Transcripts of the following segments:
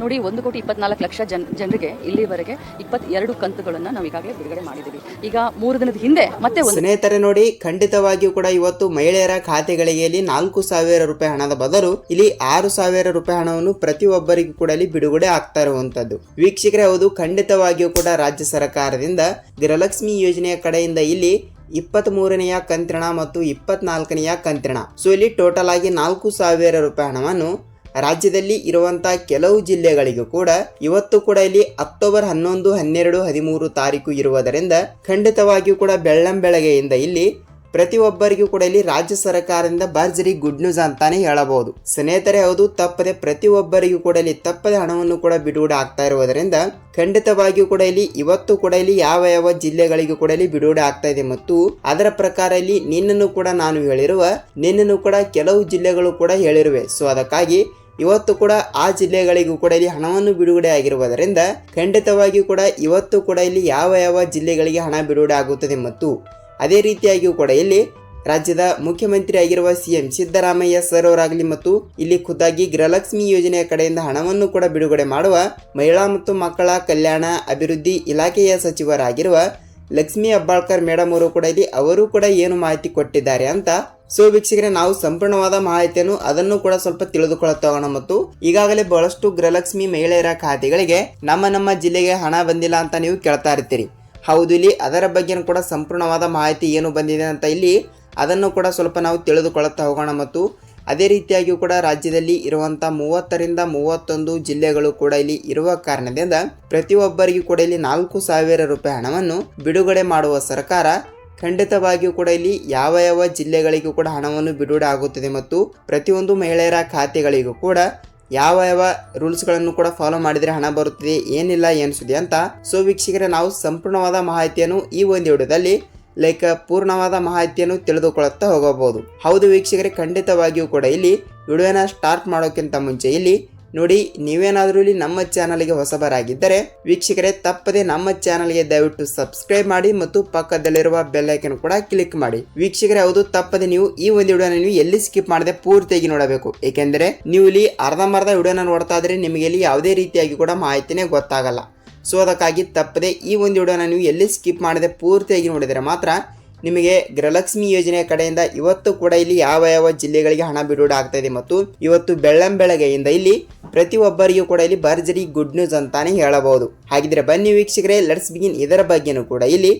ನೋಡಿ, ಒಂದು ಕೋಟಿ ಇಪ್ಪತ್ನಾಲ್ಕು ಲಕ್ಷ ಜನ, ಜನರಿಗೆ ಇಲ್ಲಿವರೆಗೆ ಇಪ್ಪತ್ತೆರಡು ಕಂತುಗಳನ್ನು ನಾವು ಈಗಾಗಲೇ ಬಿಡುಗಡೆ ಮಾಡಿದ್ದೀವಿ. ಈಗ ಮೂರು ದಿನದ ಹಿಂದೆ ಮತ್ತೆ ಸ್ನೇಹಿತರೆ ನೋಡಿ, ಖಂಡಿತವಾಗಿಯೂ ಕೂಡ ಇವತ್ತು ಮಹಿಳೆಯರ ಖಾತೆಗಳಿಗೆ ಇಲ್ಲಿ ನಾಲ್ಕು ಸಾವಿರ ರೂಪಾಯಿ ಹಣದ ಬದಲು ಇಲ್ಲಿ ಆರು ಸಾವಿರ ರೂಪಾಯಿ ಹಣವನ್ನು ಪ್ರತಿಯೊಬ್ಬರಿಗೂ ಕೂಡ ಇಲ್ಲಿ ಬಿಡುಗಡೆ ಆಗ್ತಾ ಇರುವಂತದ್ದು. ವೀಕ್ಷಕರೇ, ಹೌದು, ಖಂಡಿತವಾಗಿಯೂ ಕೂಡ ರಾಜ್ಯ ಸರ್ಕಾರದಿಂದ ಗೃಹಲಕ್ಷ್ಮಿ ಯೋಜನೆಯ ಕಡೆಯಿಂದ ಇಲ್ಲಿ ಇಪ್ಪತ್ತ್ ಮೂರನೆಯ ಕಂತಿಣ ಮತ್ತು ಇಪ್ಪತ್ನಾಲ್ಕನೆಯ ಕಂತಿಣ ಸೊ ಇಲ್ಲಿ ಟೋಟಲ್ ಆಗಿ ನಾಲ್ಕು ಸಾವಿರ ರೂಪಾಯಿ ಹಣವನ್ನು ರಾಜ್ಯದಲ್ಲಿ ಇರುವಂತಹ ಕೆಲವು ಜಿಲ್ಲೆಗಳಿಗೂ ಕೂಡ ಇವತ್ತು ಕೂಡ ಇಲ್ಲಿ ಅಕ್ಟೋಬರ್ ಹನ್ನೊಂದು, ಹನ್ನೆರಡು, ಹದಿಮೂರು ತಾರೀಕು ಇರುವುದರಿಂದ ಖಂಡಿತವಾಗಿಯೂ ಕೂಡ ಬೆಳ್ಳಂ ಬೆಳಗ್ಗೆಯಿಂದ ಇಲ್ಲಿ ಪ್ರತಿಯೊಬ್ಬರಿಗೂ ಕೂಡ ಇಲ್ಲಿ ರಾಜ್ಯ ಸರ್ಕಾರದಿಂದ ಭರ್ಜರಿ ಗುಡ್ ನ್ಯೂಸ್ ಅಂತಾನೆ ಹೇಳಬಹುದು. ಸ್ನೇಹಿತರೆ, ಹೌದು, ತಪ್ಪದೆ ಪ್ರತಿಯೊಬ್ಬರಿಗೂ ಕೂಡ ಇಲ್ಲಿ ತಪ್ಪದೆ ಹಣವನ್ನು ಕೂಡ ಬಿಡುಗಡೆ ಆಗ್ತಾ ಇರುವುದರಿಂದ ಖಂಡಿತವಾಗಿಯೂ ಕೂಡ ಇಲ್ಲಿ ಇವತ್ತು ಕೂಡ ಇಲ್ಲಿ ಯಾವ ಯಾವ ಜಿಲ್ಲೆಗಳಿಗೂ ಕೂಡ ಇಲ್ಲಿ ಬಿಡುಗಡೆ ಆಗ್ತಾ ಇದೆ ಮತ್ತು ಅದರ ಪ್ರಕಾರ ಇಲ್ಲಿ ನಿನ್ನನ್ನು ಕೂಡ ನಾನು ಹೇಳಿರುವ ನಿನ್ನನ್ನು ಕೂಡ ಕೆಲವು ಜಿಲ್ಲೆಗಳು ಕೂಡ ಹೇಳಿರುವೆ. ಸೊ ಅದಕ್ಕಾಗಿ ಇವತ್ತು ಕೂಡ ಆ ಜಿಲ್ಲೆಗಳಿಗೂ ಕೂಡ ಇಲ್ಲಿ ಹಣವನ್ನು ಬಿಡುಗಡೆ ಆಗಿರುವುದರಿಂದ ಖಂಡಿತವಾಗಿಯೂ ಕೂಡ ಇವತ್ತು ಕೂಡ ಇಲ್ಲಿ ಯಾವ ಯಾವ ಜಿಲ್ಲೆಗಳಿಗೆ ಹಣ ಬಿಡುಗಡೆ ಆಗುತ್ತದೆ ಮತ್ತು ಅದೇ ರೀತಿಯಾಗಿಯೂ ಕೂಡ ಇಲ್ಲಿ ರಾಜ್ಯದ ಮುಖ್ಯಮಂತ್ರಿ ಆಗಿರುವ ಸಿಎಂ ಸಿದ್ದರಾಮಯ್ಯ ಸರ್ ಅವರಾಗಲಿ ಮತ್ತು ಇಲ್ಲಿ ಖುದ್ದಾಗಿ ಗೃಹಲಕ್ಷ್ಮಿ ಯೋಜನೆಯ ಕಡೆಯಿಂದ ಹಣವನ್ನು ಕೂಡ ಬಿಡುಗಡೆ ಮಾಡುವ ಮಹಿಳಾ ಮತ್ತು ಮಕ್ಕಳ ಕಲ್ಯಾಣ ಅಭಿವೃದ್ಧಿ ಇಲಾಖೆಯ ಸಚಿವರಾಗಿರುವ ಲಕ್ಷ್ಮಿ ಅಬ್ಬಾಳ್ಕರ್ ಮೇಡಮ್ ಅವರು ಕೂಡ ಇಲ್ಲಿ, ಅವರು ಕೂಡ ಏನು ಮಾಹಿತಿ ಕೊಟ್ಟಿದ್ದಾರೆ ಅಂತ ಸೊ ವೀಕ್ಷಕರೇ, ನಾವು ಸಂಪೂರ್ಣವಾದ ಮಾಹಿತಿಯನ್ನು ಅದನ್ನು ಕೂಡ ಸ್ವಲ್ಪ ತಿಳಿದುಕೊಳ್ಳುತ್ತಾ ಹೋಗೋಣ ಮತ್ತು ಈಗಾಗಲೇ ಬಹಳಷ್ಟು ಗೃಹಲಕ್ಷ್ಮಿ ಮಹಿಳೆಯರ ಖಾತೆಗಳಿಗೆ ನಮ್ಮ ನಮ್ಮ ಜಿಲ್ಲೆಗೆ ಹಣ ಬಂದಿಲ್ಲ ಅಂತ ನೀವು ಕೇಳ್ತಾ ಇರ್ತೀರಿ. ಹೌದು, ಇಲ್ಲಿ ಅದರ ಬಗ್ಗೆನೂ ಕೂಡ ಸಂಪೂರ್ಣವಾದ ಮಾಹಿತಿ ಏನು ಬಂದಿದೆ ಅಂತ ಇಲ್ಲಿ ಅದನ್ನು ಕೂಡ ಸ್ವಲ್ಪ ನಾವು ತಿಳಿದುಕೊಳ್ಳುತ್ತಾ ಹೋಗೋಣ ಮತ್ತು ಅದೇ ರೀತಿಯಾಗಿಯೂ ಕೂಡ ರಾಜ್ಯದಲ್ಲಿ ಇರುವಂಥ ಮೂವತ್ತರಿಂದ ಮೂವತ್ತೊಂದು ಜಿಲ್ಲೆಗಳು ಕೂಡ ಇಲ್ಲಿ ಇರುವ ಕಾರಣದಿಂದ ಪ್ರತಿಯೊಬ್ಬರಿಗೂ ಕೂಡ ಇಲ್ಲಿ ನಾಲ್ಕು ಸಾವಿರ ರೂಪಾಯಿ ಹಣವನ್ನು ಬಿಡುಗಡೆ ಮಾಡುವ ಸರ್ಕಾರ ಖಂಡಿತವಾಗಿಯೂ ಕೂಡ ಇಲ್ಲಿ ಯಾವ ಯಾವ ಜಿಲ್ಲೆಗಳಿಗೂ ಕೂಡ ಹಣವನ್ನು ಬಿಡುಗಡೆ ಆಗುತ್ತದೆ ಮತ್ತು ಪ್ರತಿಯೊಂದು ಮಹಿಳೆಯರ ಖಾತೆಗಳಿಗೂ ಕೂಡ ಯಾವ ಯಾವ ರೂಲ್ಸ್ಗಳನ್ನು ಕೂಡ ಫಾಲೋ ಮಾಡಿದರೆ ಹಣ ಬರುತ್ತದೆ, ಏನಿಲ್ಲ ಏನಿಸುತ್ತೆ ಅಂತ. ಸೊ ವೀಕ್ಷಕರೇ, ನಾವು ಸಂಪೂರ್ಣವಾದ ಮಾಹಿತಿಯನ್ನು ಈ ಒಂದು ವಿಡಿಯೋದಲ್ಲಿ ಲೈಕ್ ಪೂರ್ಣವಾದ ಮಾಹಿತಿಯನ್ನು ತಿಳಿದುಕೊಳ್ಳುತ್ತಾ ಹೋಗಬಹುದು. ಹೌದು ವೀಕ್ಷಕರೇ, ಖಂಡಿತವಾಗಿಯೂ ಕೂಡ ಇಲ್ಲಿ ವಿಡಿಯೋನ ಸ್ಟಾರ್ಟ್ ಮಾಡೋಕ್ಕಿಂತ ಮುಂಚೆ ಇಲ್ಲಿ ನೋಡಿ, ನೀವೇನಾದರೂ ಇಲ್ಲಿ ನಮ್ಮ ಚಾನಲ್ಗೆ ಹೊಸಬರಾಗಿದ್ದರೆ ವೀಕ್ಷಕರೇ, ತಪ್ಪದೆ ನಮ್ಮ ಚಾನಲ್ಗೆ ದಯವಿಟ್ಟು ಸಬ್ಸ್ಕ್ರೈಬ್ ಮಾಡಿ ಮತ್ತು ಪಕ್ಕದಲ್ಲಿರುವ ಬೆಲ್ಲೈಕನ್ ಕೂಡ ಕ್ಲಿಕ್ ಮಾಡಿ. ವೀಕ್ಷಕರೇ, ಹೌದು, ತಪ್ಪದೆ ನೀವು ಈ ಒಂದು ವಿಡಿಯೋನ ನೀವು ಎಲ್ಲಿ ಸ್ಕಿಪ್ ಮಾಡದೆ ಪೂರ್ತಿಯಾಗಿ ನೋಡಬೇಕು. ಏಕೆಂದರೆ, ನೀವು ಇಲ್ಲಿ ಅರ್ಧಂಬರ್ಧ ವಿಡಿಯೋನ ನೋಡ್ತಾ ಇದ್ರೆ ನಿಮಗೆ ಇಲ್ಲಿ ಯಾವುದೇ ರೀತಿಯಾಗಿ ಕೂಡ ಮಾಹಿತಿನೇ ಗೊತ್ತಾಗಲ್ಲ. ಸೊ, ಅದಕ್ಕಾಗಿ ತಪ್ಪದೆ ಈ ಒಂದು ವಿಡಿಯೋನ ನೀವು ಎಲ್ಲಿ ಸ್ಕಿಪ್ ಮಾಡದೆ ಪೂರ್ತಿಯಾಗಿ ನೋಡಿದರೆ ಮಾತ್ರ ನಿಮಗೆ ಗೃಹಲಕ್ಷ್ಮಿ ಯೋಜನೆಯ ಕಡೆಯಿಂದ ಇವತ್ತು ಕೂಡ ಇಲ್ಲಿ ಯಾವ ಯಾವ ಜಿಲ್ಲೆಗಳಿಗೆ ಹಣ ಬಿಡುಗಡೆ ಆಗ್ತಾ ಇದೆ ಮತ್ತು ಇವತ್ತು ಬೆಳ್ಳಂ ಬೆಳಗ್ಗೆಯಿಂದ ಇಲ್ಲಿ ಪ್ರತಿಯೊಬ್ಬರಿಗೂ ಕೂಡ ಇಲ್ಲಿ ಭರ್ಜರಿ ಗುಡ್ ನ್ಯೂಸ್ ಅಂತಾನೆ ಹೇಳಬಹುದು. ಹಾಗಿದ್ರೆ ಬನ್ನಿ ವೀಕ್ಷಕರೇ ಲೆಟ್ಸ್ ಬಿಗಿನ್ ಇದರ ಬಗ್ಗೆನೂ ಕೂಡ. ಇಲ್ಲಿ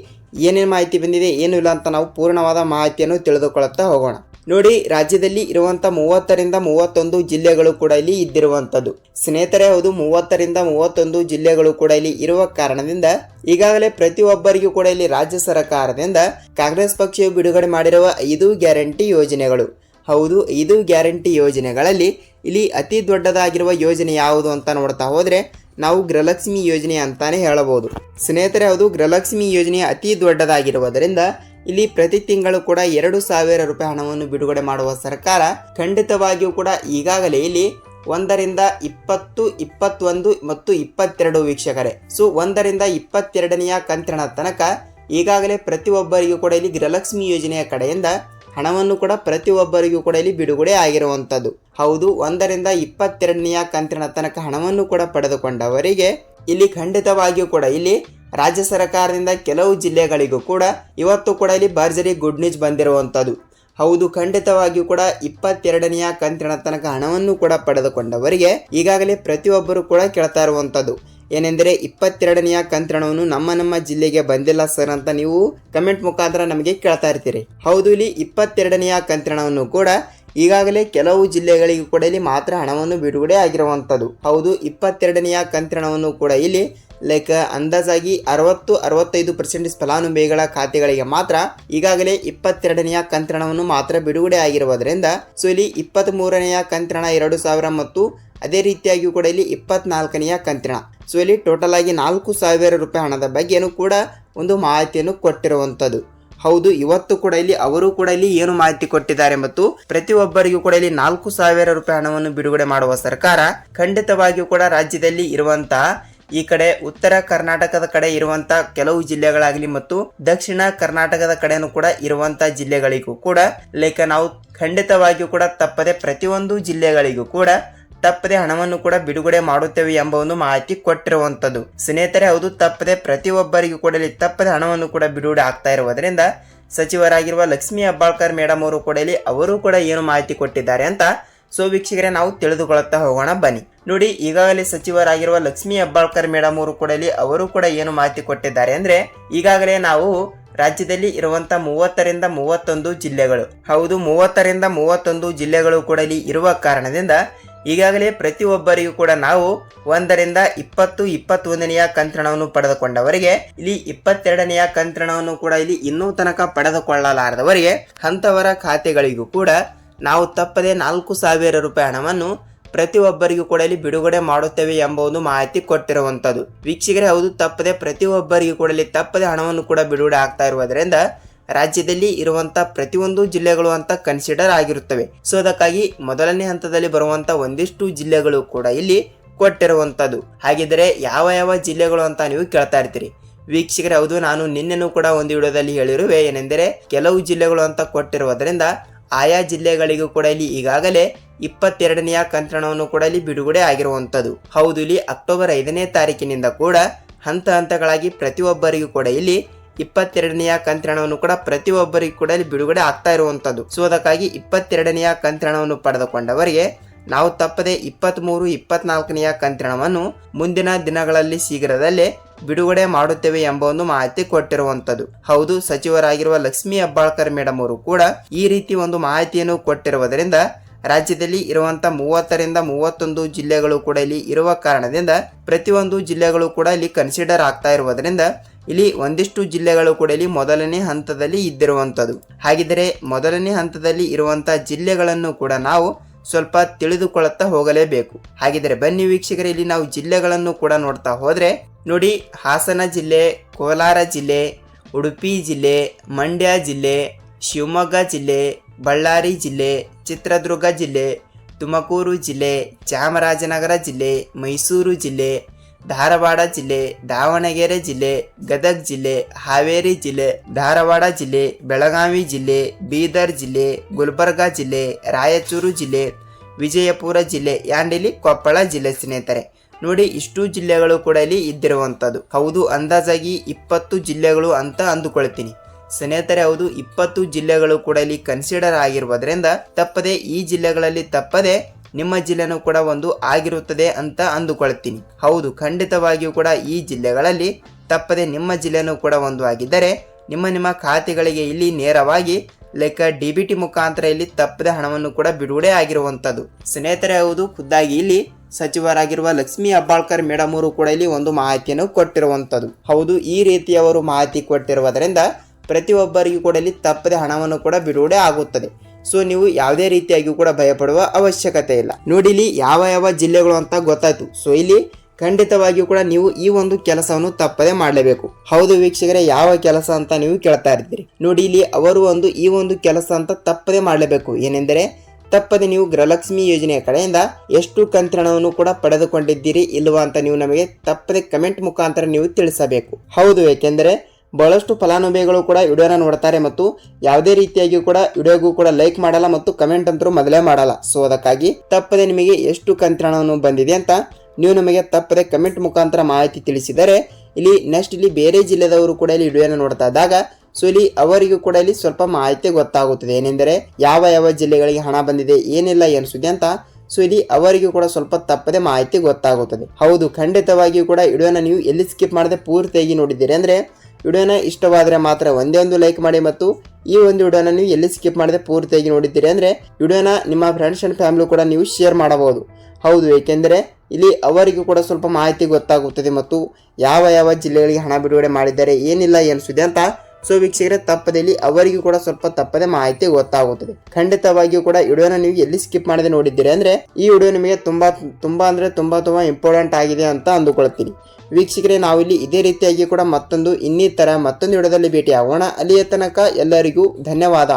ಏನೇನು ಮಾಹಿತಿ ಬಂದಿದೆ, ಏನು ಇಲ್ಲ ಅಂತ ನಾವು ಪೂರ್ಣವಾದ ಮಾಹಿತಿಯನ್ನು ತಿಳಿದುಕೊಳ್ಳುತ್ತಾ ಹೋಗೋಣ. ನೋಡಿ, ರಾಜ್ಯದಲ್ಲಿ ಇರುವಂತ ಮೂವತ್ತರಿಂದ ಮೂವತ್ತೊಂದು ಜಿಲ್ಲೆಗಳು ಕೂಡ ಇಲ್ಲಿ ಇದ್ದಿರುವಂಥದ್ದು. ಸ್ನೇಹಿತರೆ, ಹೌದು, ಮೂವತ್ತರಿಂದ ಮೂವತ್ತೊಂದು ಜಿಲ್ಲೆಗಳು ಕೂಡ ಇಲ್ಲಿ ಇರುವ ಕಾರಣದಿಂದ ಈಗಾಗಲೇ ಪ್ರತಿಯೊಬ್ಬರಿಗೂ ಕೂಡ ಇಲ್ಲಿ ರಾಜ್ಯ ಸರ್ಕಾರದಿಂದ ಕಾಂಗ್ರೆಸ್ ಪಕ್ಷವು ಬಿಡುಗಡೆ ಮಾಡಿರುವ ಐದು ಗ್ಯಾರಂಟಿ ಯೋಜನೆಗಳು. ಹೌದು ಐದು ಗ್ಯಾರಂಟಿ ಯೋಜನೆಗಳಲ್ಲಿ ಇಲ್ಲಿ ಅತಿ ದೊಡ್ಡದಾಗಿರುವ ಯೋಜನೆ ಯಾವುದು ಅಂತ ನೋಡ್ತಾ ಹೋದರೆ ನಾವು ಗೃಹಲಕ್ಷ್ಮಿ ಯೋಜನೆ ಅಂತಾನೆ ಹೇಳಬಹುದು. ಸ್ನೇಹಿತರೆ, ಹೌದು, ಗೃಹಲಕ್ಷ್ಮಿ ಯೋಜನೆ ಅತಿ ದೊಡ್ಡದಾಗಿರುವುದರಿಂದ ಇಲ್ಲಿ ಪ್ರತಿ ತಿಂಗಳು ಕೂಡ ಎರಡು ಸಾವಿರ ರೂಪಾಯಿ ಹಣವನ್ನು ಬಿಡುಗಡೆ ಮಾಡುವ ಸರ್ಕಾರ ಖಂಡಿತವಾಗಿಯೂ ಕೂಡ ಈಗಾಗಲೇ ಇಲ್ಲಿ ಒಂದರಿಂದ ಇಪ್ಪತ್ತು, ಇಪ್ಪತ್ತೊಂದು ಮತ್ತು ಇಪ್ಪತ್ತೆರಡು ವೀಕ್ಷಕರೇ. ಸೊ ಒಂದರಿಂದ ಇಪ್ಪತ್ತೆರಡನೆಯ ಕಂತಿನ ತನಕ ಈಗಾಗಲೇ ಪ್ರತಿಯೊಬ್ಬರಿಗೂ ಕೂಡ ಇಲ್ಲಿ ಗೃಹಲಕ್ಷ್ಮಿ ಯೋಜನೆಯ ಕಡೆಯಿಂದ ಹಣವನ್ನು ಕೂಡ ಪ್ರತಿಯೊಬ್ಬರಿಗೂ ಕೂಡ ಇಲ್ಲಿ ಬಿಡುಗಡೆ ಆಗಿರುವಂಥದ್ದು. ಹೌದು, ಒಂದರಿಂದ ಇಪ್ಪತ್ತೆರಡನೆಯ ಕಂತಿನ ತನಕ ಹಣವನ್ನು ಕೂಡ ಪಡೆದುಕೊಂಡವರಿಗೆ ಇಲ್ಲಿ ಖಂಡಿತವಾಗಿಯೂ ಕೂಡ ಇಲ್ಲಿ ರಾಜ್ಯ ಸರ್ಕಾರದಿಂದ ಕೆಲವು ಜಿಲ್ಲೆಗಳಿಗೂ ಕೂಡ ಇವತ್ತು ಕೂಡ ಇಲ್ಲಿ ಭರ್ಜರಿ ಗುಡ್ ನ್ಯೂಸ್ ಬಂದಿರುವಂಥದ್ದು. ಹೌದು, ಖಂಡಿತವಾಗಿಯೂ ಕೂಡ ಇಪ್ಪತ್ತೆರಡನೆಯ ಕಂತಿನ ತನಕ ಹಣವನ್ನು ಕೂಡ ಪಡೆದುಕೊಂಡವರಿಗೆ ಈಗಾಗಲೇ ಪ್ರತಿಯೊಬ್ಬರು ಕೂಡ ಕೇಳ್ತಾ ಇರುವಂಥದ್ದು. ಏನೆಂದರೆ ಇಪ್ಪತ್ತೆರಡನೆಯ ಕಂತ್ರಣವನ್ನು ನಮ್ಮ ನಮ್ಮ ಜಿಲ್ಲೆಗೆ ಬಂದಿಲ್ಲ ಸರ್ ಅಂತ ನೀವು ಕಮೆಂಟ್ ಮುಖಾಂತರ ನಮಗೆ ಕೇಳ್ತಾ ಇರ್ತೀರಿ. ಹೌದು, ಇಲ್ಲಿ ಇಪ್ಪತ್ತೆರಡನೆಯ ಕಂತ್ರಣವನ್ನು ಕೂಡ ಈಗಾಗಲೇ ಕೆಲವು ಜಿಲ್ಲೆಗಳಿಗೂ ಕೂಡ ಇಲ್ಲಿ ಮಾತ್ರ ಹಣವನ್ನು ಬಿಡುಗಡೆ ಆಗಿರುವಂಥದ್ದು. ಹೌದು, ಇಪ್ಪತ್ತೆರಡನೆಯ ಕಂತ್ರಣವನ್ನು ಕೂಡ ಇಲ್ಲಿ ಲೈಕ್ ಅಂದಾಜಾಗಿ ಅರವತ್ತು, ಅರವತ್ತೈದು ಪರ್ಸೆಂಟ್ ಫಲಾನುಭವಿಗಳ ಖಾತೆಗಳಿಗೆ ಮಾತ್ರ ಈಗಾಗಲೇ ಇಪ್ಪತ್ತೆರಡನೆಯ ಕಂತ್ರಣವನ್ನು ಮಾತ್ರ ಬಿಡುಗಡೆ ಆಗಿರುವುದರಿಂದ, ಸೊ ಇಲ್ಲಿ ಇಪ್ಪತ್ತ್ ಮೂರನೆಯ ಕಂತ್ರಣ ಎರಡು ಸಾವಿರ ಮತ್ತು ಅದೇ ರೀತಿಯಾಗಿಯೂ ಕೂಡ ಇಲ್ಲಿ ಇಪ್ಪತ್ನಾಲ್ಕನೆಯ ಕಂತಿಣ ಸೊ ಇಲ್ಲಿ ಟೋಟಲ್ ಆಗಿ ನಾಲ್ಕು ಸಾವಿರ ರೂಪಾಯಿ ಹಣದ ಬಗ್ಗೆನೂ ಕೂಡ ಒಂದು ಮಾಹಿತಿಯನ್ನು ಕೊಟ್ಟಿರುವಂಥದ್ದು. ಹೌದು, ಇವತ್ತು ಕೂಡ ಇಲ್ಲಿ ಅವರು ಕೂಡ ಇಲ್ಲಿ ಏನು ಮಾಹಿತಿ ಕೊಟ್ಟಿದ್ದಾರೆ ಮತ್ತು ಪ್ರತಿಯೊಬ್ಬರಿಗೂ ಕೂಡ ಇಲ್ಲಿ ನಾಲ್ಕು ಸಾವಿರ ರೂಪಾಯಿ ಹಣವನ್ನು ಬಿಡುಗಡೆ ಮಾಡುವ ಸರ್ಕಾರ ಖಂಡಿತವಾಗಿಯೂ ಕೂಡ ರಾಜ್ಯದಲ್ಲಿ ಇರುವಂತಹ ಈ ಕಡೆ ಉತ್ತರ ಕರ್ನಾಟಕದ ಕಡೆ ಇರುವಂತಹ ಕೆಲವು ಜಿಲ್ಲೆಗಳಾಗಲಿ ಮತ್ತು ದಕ್ಷಿಣ ಕರ್ನಾಟಕದ ಕಡೆನೂ ಕೂಡ ಇರುವಂತಹ ಜಿಲ್ಲೆಗಳಿಗೂ ಕೂಡ ಲೈಕ್ ನಾವು ಖಂಡಿತವಾಗಿಯೂ ಕೂಡ ತಪ್ಪದೆ ಪ್ರತಿಯೊಂದು ಜಿಲ್ಲೆಗಳಿಗೂ ಕೂಡ ತಪ್ಪದೆ ಹಣವನ್ನು ಕೂಡ ಬಿಡುಗಡೆ ಮಾಡುತ್ತೇವೆ ಎಂಬ ಒಂದು ಮಾಹಿತಿ ಕೊಟ್ಟಿರುವಂತದ್ದು ಸ್ನೇಹಿತರೆ, ಹೌದು, ತಪ್ಪದೆ ಪ್ರತಿಯೊಬ್ಬರಿಗೂ ಕೂಡ ಇಲ್ಲಿ ತಪ್ಪದೆ ಹಣವನ್ನು ಕೂಡ ಬಿಡುಗಡೆ ಆಗ್ತಾ ಇರುವುದರಿಂದ ಸಚಿವರಾಗಿರುವ ಲಕ್ಷ್ಮೀ ಹೆಬ್ಬಾಳ್ಕರ್ ಮೇಡಮ್ ಅವರು ಕೂಡ ಇಲ್ಲಿ ಅವರು ಕೂಡ ಏನು ಮಾಹಿತಿ ಕೊಟ್ಟಿದ್ದಾರೆ ಅಂತ ಸೊ ವೀಕ್ಷಕರೇ, ನಾವು ತಿಳಿದುಕೊಳ್ಳುತ್ತಾ ಹೋಗೋಣ, ಬನ್ನಿ. ನೋಡಿ, ಈಗಾಗಲೇ ಸಚಿವರಾಗಿರುವ ಲಕ್ಷ್ಮೀ ಹೆಬ್ಬಾಳ್ಕರ್ ಮೇಡಮ್ ಅವರು ಕೂಡ ಇಲ್ಲಿ ಅವರು ಕೂಡ ಏನು ಮಾಹಿತಿ ಕೊಟ್ಟಿದ್ದಾರೆ ಅಂದ್ರೆ, ಈಗಾಗಲೇ ನಾವು ರಾಜ್ಯದಲ್ಲಿ ಇರುವಂತ ಮೂವತ್ತರಿಂದ ಮೂವತ್ತೊಂದು ಜಿಲ್ಲೆಗಳು. ಹೌದು, ಮೂವತ್ತರಿಂದ ಮೂವತ್ತೊಂದು ಜಿಲ್ಲೆಗಳು ಕೂಡ ಇಲ್ಲಿ ಇರುವ ಕಾರಣದಿಂದ ಈಗಾಗಲೇ ಪ್ರತಿಯೊಬ್ಬರಿಗೂ ಕೂಡ ನಾವು ಒಂದರಿಂದ ಇಪ್ಪತ್ತು ಇಪ್ಪತ್ತೊಂದನೆಯ ಕಂತ್ರಣವನ್ನು ಪಡೆದುಕೊಂಡವರಿಗೆ, ಇಲ್ಲಿ ಇಪ್ಪತ್ತೆರಡನೆಯ ಕಂತ್ರಣವನ್ನು ಕೂಡ ಇಲ್ಲಿ ಇನ್ನೂ ತನಕ ಪಡೆದುಕೊಳ್ಳಲಾರದವರಿಗೆ, ಅಂಥವರ ಖಾತೆಗಳಿಗೂ ಕೂಡ ನಾವು ತಪ್ಪದೆ ನಾಲ್ಕು ಸಾವಿರ ರೂಪಾಯಿ ಹಣವನ್ನು ಪ್ರತಿಯೊಬ್ಬರಿಗೂ ಕೂಡ ಇಲ್ಲಿ ಬಿಡುಗಡೆ ಮಾಡುತ್ತೇವೆ ಎಂಬ ಒಂದು ಮಾಹಿತಿ ಕೊಟ್ಟಿರುವಂಥದ್ದು. ವೀಕ್ಷಕರೇ, ಹೌದು, ತಪ್ಪದೆ ಪ್ರತಿಯೊಬ್ಬರಿಗೂ ಕೂಡ ಇಲ್ಲಿ ತಪ್ಪದೆ ಹಣವನ್ನು ಕೂಡ ಬಿಡುಗಡೆ ಆಗ್ತಾ ಇರುವುದರಿಂದ ರಾಜ್ಯದಲ್ಲಿ ಇರುವಂತ ಪ್ರತಿಯೊಂದು ಜಿಲ್ಲೆಗಳು ಅಂತ ಕನ್ಸಿಡರ್ ಆಗಿರುತ್ತವೆ. ಸೊ ಅದಕ್ಕಾಗಿ ಮೊದಲನೇ ಹಂತದಲ್ಲಿ ಬರುವಂತ ಒಂದಿಷ್ಟು ಜಿಲ್ಲೆಗಳು ಕೂಡ ಇಲ್ಲಿ ಕೊಟ್ಟಿರುವಂಥದ್ದು ಹಾಗಿದ್ರೆ ಯಾವ ಯಾವ ಜಿಲ್ಲೆಗಳು ಅಂತ ನೀವು ಕೇಳ್ತಾ ಇರ್ತೀರಿ. ವೀಕ್ಷಕರೇ, ಹೌದು, ನಾನು ನಿನ್ನೆನೂ ಕೂಡ ಒಂದು ವಿಡಿಯೋದಲ್ಲಿ ಹೇಳಿರುವೆ. ಏನೆಂದರೆ, ಕೆಲವು ಜಿಲ್ಲೆಗಳು ಅಂತ ಕೊಟ್ಟಿರುವುದರಿಂದ ಆಯಾ ಜಿಲ್ಲೆಗಳಿಗೂ ಕೂಡ ಇಲ್ಲಿ ಈಗಾಗಲೇ ಇಪ್ಪತ್ತೆರಡನೆಯ ಕಂತ್ರಣವನ್ನು ಕೂಡ ಇಲ್ಲಿ ಬಿಡುಗಡೆ ಆಗಿರುವಂಥದ್ದು ಹೌದು, ಇಲ್ಲಿ ಅಕ್ಟೋಬರ್ ಐದನೇ ತಾರೀಕಿನಿಂದ ಕೂಡ ಹಂತ ಹಂತಗಳಾಗಿ ಪ್ರತಿಯೊಬ್ಬರಿಗೂ ಕೂಡ ಇಲ್ಲಿ ಇಪ್ಪತ್ತೆರಡನೆಯ ಕಂತ್ರಣವನ್ನು ಕೂಡ ಪ್ರತಿಯೊಬ್ಬರಿಗೂ ಕೂಡ ಇಲ್ಲಿ ಬಿಡುಗಡೆ ಆಗ್ತಾ ಇರುವಂಥದ್ದು ಸೊ ಅದಕ್ಕಾಗಿ ಇಪ್ಪತ್ತೆರಡನೆಯ ಕಂತ್ರಣವನ್ನು ಪಡೆದುಕೊಂಡವರಿಗೆ ನಾವು ತಪ್ಪದೆ ಇಪ್ಪತ್ತ್ಮೂರು ಇಪ್ಪತ್ನಾಲ್ಕನೆಯ ಕಂತ್ರಣವನ್ನು ಮುಂದಿನ ದಿನಗಳಲ್ಲಿ ಶೀಘ್ರದಲ್ಲೇ ಬಿಡುಗಡೆ ಮಾಡುತ್ತೇವೆ ಎಂಬ ಒಂದು ಮಾಹಿತಿ ಕೊಟ್ಟಿರುವಂಥದ್ದು ಹೌದು, ಸಚಿವರಾಗಿರುವ ಲಕ್ಷ್ಮೀ ಹೆಬ್ಬಾಳ್ಕರ್ ಮೇಡಮ್ ಅವರು ಕೂಡ ಈ ರೀತಿ ಒಂದು ಮಾಹಿತಿಯನ್ನು ಕೊಟ್ಟಿರುವುದರಿಂದ ರಾಜ್ಯದಲ್ಲಿ ಇರುವಂತ ಮೂವತ್ತರಿಂದ ಮೂವತ್ತೊಂದು ಜಿಲ್ಲೆಗಳು ಕೂಡ ಇಲ್ಲಿ ಇರುವ ಕಾರಣದಿಂದ ಪ್ರತಿಯೊಂದು ಜಿಲ್ಲೆಗಳು ಕೂಡ ಇಲ್ಲಿ ಕನ್ಸಿಡರ್ ಆಗ್ತಾ ಇರುವುದರಿಂದ ಇಲ್ಲಿ ಒಂದಿಷ್ಟು ಜಿಲ್ಲೆಗಳು ಕೂಡ ಇಲ್ಲಿ ಮೊದಲನೇ ಹಂತದಲ್ಲಿ ಇದ್ದಿರುವಂಥದ್ದು ಹಾಗಿದ್ದರೆ ಮೊದಲನೇ ಹಂತದಲ್ಲಿ ಇರುವಂತ ಜಿಲ್ಲೆಗಳನ್ನು ಕೂಡ ನಾವು ಸ್ವಲ್ಪ ತಿಳಿದುಕೊಳ್ಳುತ್ತಾ ಹೋಗಲೇಬೇಕು. ಹಾಗಿದ್ರೆ ಬನ್ನಿ ವೀಕ್ಷಕರೇ, ಇಲ್ಲಿ ನಾವು ಜಿಲ್ಲೆಗಳನ್ನು ಕೂಡ ನೋಡ್ತಾ ಹೋದ್ರೆ ನೋಡಿ ಹಾಸನ ಜಿಲ್ಲೆ, ಕೋಲಾರ ಜಿಲ್ಲೆ, ಉಡುಪಿ ಜಿಲ್ಲೆ, ಮಂಡ್ಯ ಜಿಲ್ಲೆ, ಶಿವಮೊಗ್ಗ ಜಿಲ್ಲೆ, ಬಳ್ಳಾರಿ ಜಿಲ್ಲೆ ಚಿತ್ರದುರ್ಗ ಜಿಲ್ಲೆ, ತುಮಕೂರು ಜಿಲ್ಲೆ, ಚಾಮರಾಜನಗರ ಜಿಲ್ಲೆ, ಮೈಸೂರು ಜಿಲ್ಲೆ, ಧಾರವಾಡ ಜಿಲ್ಲೆ, ದಾವಣಗೆರೆ ಜಿಲ್ಲೆ, ಗದಗ ಜಿಲ್ಲೆ, ಹಾವೇರಿ ಜಿಲ್ಲೆ, ಧಾರವಾಡ ಜಿಲ್ಲೆ, ಬೆಳಗಾವಿ ಜಿಲ್ಲೆ, ಬೀದರ್ ಜಿಲ್ಲೆ, ಗುಲ್ಬರ್ಗಾ ಜಿಲ್ಲೆ, ರಾಯಚೂರು ಜಿಲ್ಲೆ, ವಿಜಯಪುರ ಜಿಲ್ಲೆ, ಯಾಂಡಿಲಿ, ಕೊಪ್ಪಳ ಜಿಲ್ಲೆ ಸ್ನೇಹಿತರೆ. ನೋಡಿ, ಇಷ್ಟು ಜಿಲ್ಲೆಗಳು ಕೂಡ ಇಲ್ಲಿ ಇದ್ದಿರುವಂಥದ್ದು. ಹೌದು, ಅಂದಾಜಾಗಿ ಇಪ್ಪತ್ತು ಜಿಲ್ಲೆಗಳು ಅಂತ ಅಂದುಕೊಳ್ತೀನಿ. ಸ್ನೇಹಿತರೆ, ಹೌದು, ಇಪ್ಪತ್ತು ಜಿಲ್ಲೆಗಳು ಕೂಡ ಇಲ್ಲಿ ಕನ್ಸಿಡರ್ ಆಗಿರುವುದರಿಂದ ತಪ್ಪದೆ ಈ ಜಿಲ್ಲೆಗಳಲ್ಲಿ ತಪ್ಪದೆ ನಿಮ್ಮ ಜಿಲ್ಲೆನೂ ಕೂಡ ಒಂದು ಆಗಿರುತ್ತದೆ ಅಂತ ಅಂದುಕೊಳ್ತೀನಿ. ಹೌದು, ಖಂಡಿತವಾಗಿಯೂ ಕೂಡ ಈ ಜಿಲ್ಲೆಗಳಲ್ಲಿ ತಪ್ಪದೆ ನಿಮ್ಮ ಜಿಲ್ಲೆನೂ ಕೂಡ ಒಂದು ಆಗಿದ್ದರೆ ನಿಮ್ಮ ನಿಮ್ಮ ಖಾತೆಗಳಿಗೆ ಇಲ್ಲಿ ನೇರವಾಗಿ ಲೈಕ್ ಡಿ ಬಿ ಟಿ ಮುಖಾಂತರ ಇಲ್ಲಿ ತಪ್ಪದೆ ಹಣವನ್ನು ಕೂಡ ಬಿಡುಗಡೆ ಆಗಿರುವಂಥದ್ದು. ಸ್ನೇಹಿತರೆ, ಹೌದು, ಖುದ್ದಾಗಿ ಇಲ್ಲಿ ಸಚಿವರಾಗಿರುವ ಲಕ್ಷ್ಮೀ ಅಬ್ಬಾಳ್ಕರ್ ಮೇಡಮ್ ಅವರು ಕೂಡ ಇಲ್ಲಿ ಒಂದು ಮಾಹಿತಿಯನ್ನು ಕೊಟ್ಟಿರುವಂಥದ್ದು. ಹೌದು, ಈ ರೀತಿಯವರು ಮಾಹಿತಿ ಕೊಟ್ಟಿರುವುದರಿಂದ ಪ್ರತಿಯೊಬ್ಬರಿಗೂ ಕೂಡ ಇಲ್ಲಿ ತಪ್ಪದೆ ಹಣವನ್ನು ಕೂಡ ಬಿಡುಗಡೆ ಆಗುತ್ತದೆ. ಸೊ ನೀವು ಯಾವುದೇ ರೀತಿಯಾಗಿ ಕೂಡ ಭಯಪಡುವ ಅವಶ್ಯಕತೆ ಇಲ್ಲ. ನೋಡಿ, ಇಲ್ಲಿ ಯಾವ ಯಾವ ಜಿಲ್ಲೆಗಳು ಅಂತ ಗೊತ್ತಾಯ್ತು. ಸೊ ಇಲ್ಲಿ ಖಂಡಿತವಾಗಿಯೂ ಕೂಡ ನೀವು ಈ ಒಂದು ಕೆಲಸವನ್ನು ತಪ್ಪದೆ ಮಾಡಲೇಬೇಕು. ಹೌದು ವೀಕ್ಷಕರೇ, ಯಾವ ಕೆಲಸ ಅಂತ ನೀವು ಕೇಳ್ತಾ ಇರ್ತೀರಿ. ನೋಡಿ, ಇಲ್ಲಿ ಅವರು ಒಂದು ಈ ಒಂದು ಕೆಲಸ ಅಂತ ತಪ್ಪದೆ ಮಾಡಲೇಬೇಕು. ಏನೆಂದರೆ, ತಪ್ಪದೆ ನೀವು ಗೃಹಲಕ್ಷ್ಮಿ ಯೋಜನೆಯ ಕಡೆಯಿಂದ ಎಷ್ಟು ಕಂತ್ರಣವನ್ನು ಕೂಡ ಪಡೆದುಕೊಂಡಿದ್ದೀರಿ ಇಲ್ವಾ ಅಂತ ನೀವು ನಮಗೆ ತಪ್ಪದೆ ಕಮೆಂಟ್ ಮುಖಾಂತರ ನೀವು ತಿಳಿಸಬೇಕು. ಹೌದು, ಏಕೆಂದರೆ ಬಹಳಷ್ಟು ಫಲಾನುಭವಿಗಳು ಕೂಡ ವಿಡಿಯೋನ ನೋಡ್ತಾರೆ ಮತ್ತು ಯಾವುದೇ ರೀತಿಯಾಗಿ ಕೂಡ ವಿಡಿಯೋಗೂ ಕೂಡ ಲೈಕ್ ಮಾಡಲ್ಲ ಮತ್ತು ಕಮೆಂಟ್ ಅಂತರೂ ಮೊದಲೇ ಮಾಡಲ್ಲ. ಸೊ ಅದಕ್ಕಾಗಿ ತಪ್ಪದೆ ನಿಮಗೆ ಎಷ್ಟು ಕಂತ್ರಣವನ್ನು ಬಂದಿದೆ ಅಂತ ನೀವು ನಮಗೆ ತಪ್ಪದೆ ಕಮೆಂಟ್ ಮುಖಾಂತರ ಮಾಹಿತಿ ತಿಳಿಸಿದರೆ ಇಲ್ಲಿ ನೆಕ್ಸ್ಟ್ ಇಲ್ಲಿ ಬೇರೆ ಜಿಲ್ಲೆದವರು ಕೂಡ ಇಲ್ಲಿ ವಿಡಿಯೋನ ನೋಡ್ತಾ ಇದ್ದಾಗ ಸೊ ಇಲ್ಲಿ ಅವರಿಗೂ ಕೂಡ ಇಲ್ಲಿ ಸ್ವಲ್ಪ ಮಾಹಿತಿ ಗೊತ್ತಾಗುತ್ತದೆ. ಏನೆಂದರೆ ಯಾವ ಯಾವ ಜಿಲ್ಲೆಗಳಿಗೆ ಹಣ ಬಂದಿದೆ, ಏನಿಲ್ಲ ಎನಿಸಿದೆ ಅಂತ ಸೊ ಇಲ್ಲಿ ಅವರಿಗೂ ಕೂಡ ಸ್ವಲ್ಪ ತಪ್ಪದೆ ಮಾಹಿತಿ ಗೊತ್ತಾಗುತ್ತದೆ. ಹೌದು, ಖಂಡಿತವಾಗಿಯೂ ಕೂಡ ವಿಡಿಯೋನ ನೀವು ಎಲ್ಲಿ ಸ್ಕಿಪ್ ಮಾಡದೆ ಪೂರ್ತಿಯಾಗಿ ನೋಡಿದ್ದೀರಿ ಅಂದರೆ ವಿಡಿಯೋನ ಇಷ್ಟವಾದರೆ ಮಾತ್ರ ಒಂದೇ ಒಂದು ಲೈಕ್ ಮಾಡಿ ಮತ್ತು ಈ ಒಂದು ವಿಡಿಯೋನ ನೀವು ಎಲ್ಲಿ ಸ್ಕಿಪ್ ಮಾಡದೆ ಪೂರ್ತಿಯಾಗಿ ನೋಡಿದ್ದೀರಿ ಅಂದರೆ ವಿಡಿಯೋನ ನಿಮ್ಮ ಫ್ರೆಂಡ್ಸ್ ಆ್ಯಂಡ್ ಫ್ಯಾಮಿಲಿ ಕೂಡ ನೀವು ಶೇರ್ ಮಾಡಬಹುದು. ಹೌದು, ಏಕೆಂದರೆ ಇಲ್ಲಿ ಅವರಿಗೂ ಕೂಡ ಸ್ವಲ್ಪ ಮಾಹಿತಿ ಗೊತ್ತಾಗುತ್ತದೆ ಮತ್ತು ಯಾವ ಯಾವ ಜಿಲ್ಲೆಗಳಿಗೆ ಹಣ ಬಿಡುಗಡೆ ಮಾಡಿದ್ದಾರೆ, ಏನಿಲ್ಲ ಎನಿಸಿದೆ ಅಂತ ಸೊ ವೀಕ್ಷಕರೇ ತಪ್ಪದಲ್ಲಿ ಅವರಿಗೂ ಕೂಡ ಸ್ವಲ್ಪ ತಪ್ಪದೆ ಮಾಹಿತಿ ಗೊತ್ತಾಗುತ್ತದೆ. ಖಂಡಿತವಾಗಿಯೂ ಕೂಡ ವಿಡಿಯೋನ ನೀವು ಎಲ್ಲಿ ಸ್ಕಿಪ್ ಮಾಡದೆ ನೋಡಿದ್ದೀರಿ ಅಂದರೆ ಈ ವಿಡಿಯೋ ನಿಮಗೆ ತುಂಬಾ ತುಂಬಾ ಅಂದರೆ ತುಂಬಾ ತುಂಬಾ ಇಂಪಾರ್ಟೆಂಟ್ ಆಗಿದೆ ಅಂತ ಅಂದುಕೊಳ್ತೀನಿ. ವೀಕ್ಷಕರೇ ನಾವಿಲ್ಲಿ ಇದೇ ರೀತಿಯಾಗಿ ಕೂಡ ಮತ್ತೊಂದು ಇನ್ನಿತರ ಮತ್ತೊಂದು ವಿಡಿಯೋದಲ್ಲಿ ಭೇಟಿ ಆಗೋಣ ಅಲ್ಲಿಯ ತನಕ ಎಲ್ಲರಿಗೂ ಧನ್ಯವಾದ.